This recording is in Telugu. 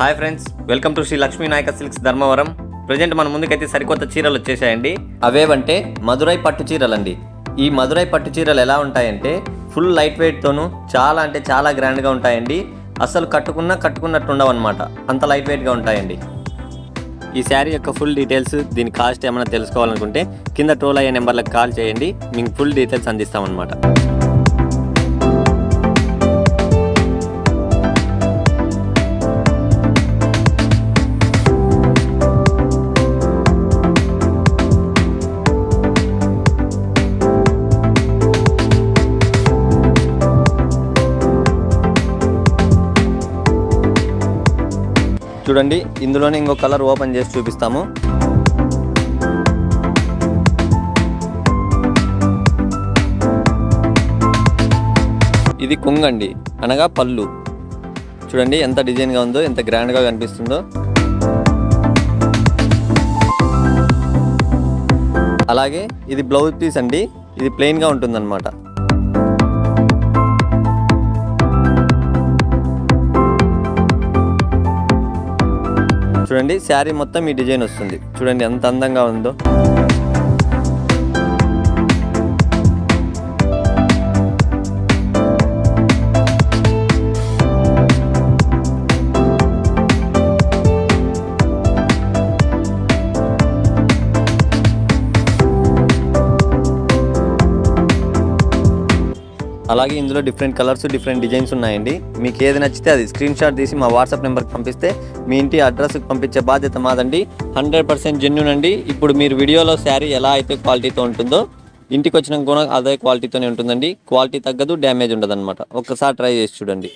Hi friends welcome to Shri Lakshmi Nayaka silks Dharmavaram. Present మన ముందుకైతే సరికొత్త చీరలు వచ్చేసాయండి. అవేవంటే మధురై పట్టు చీరలండి. ఈ మధురై పట్టు చీరలు ఎలా ఉంటాయంటే ఫుల్ లైట్ వెయిట్తోనూ చాలా అంటే చాలా గ్రాండ్గా ఉంటాయండి. అసలు కట్టుకున్నా కట్టుకున్నట్టు ఉండవు అనమాట అంత లైట్ వెయిట్గా ఉంటాయండి. ఈ శారీ యొక్క ఫుల్ డీటెయిల్స్ దీని కాస్ట్ ఏమైనా తెలుసుకోవాలనుకుంటే కింద టోల్ అయ్యే నెంబర్లకు కాల్ చేయండి. మీకు ఫుల్ డీటెయిల్స్ అందిస్తామన్నమాట. చూడండి ఇందులోనే ఇంకో కలర్ ఓపెన్ చేసి చూపిస్తాము. ఇది కొంగండి అనగా పళ్ళు. చూడండి ఎంత డిజైన్గా ఉందో ఎంత గ్రాండ్గా కనిపిస్తుందో. అలాగే ఇది బ్లౌజ్ పీస్ అండి ఇది ప్లెయిన్గా ఉంటుందన్నమాట. చూడండి శారీ మొత్తం ఈ డిజైన్ వస్తుంది. చూడండి ఎంత అందంగా ఉందో. అలాగే ఇందులో డిఫరెంట్ కలర్స్ డిఫరెంట్ డిజైన్స్ ఉన్నాయండి. మీకు ఏది నచ్చితే అది స్క్రీన్ షాట్ తీసి మా వాట్సాప్ నెంబర్కి పంపిస్తే మీ ఇంటి అడ్రస్కి పంపించే బాధ్యత మాదండి. హండ్రెడ్ పర్సెంట్ జెన్యున్ అండి. ఇప్పుడు మీరు వీడియోలో శారీ ఎలా అయితే క్వాలిటీతో ఉంటుందో ఇంటికి వచ్చినాక కూడా అదే క్వాలిటీతోనే ఉంటుందండి. క్వాలిటీ తగ్గదు డ్యామేజ్ ఉండదు అనమాట ఒక్కసారి ట్రై చేసి చూడండి.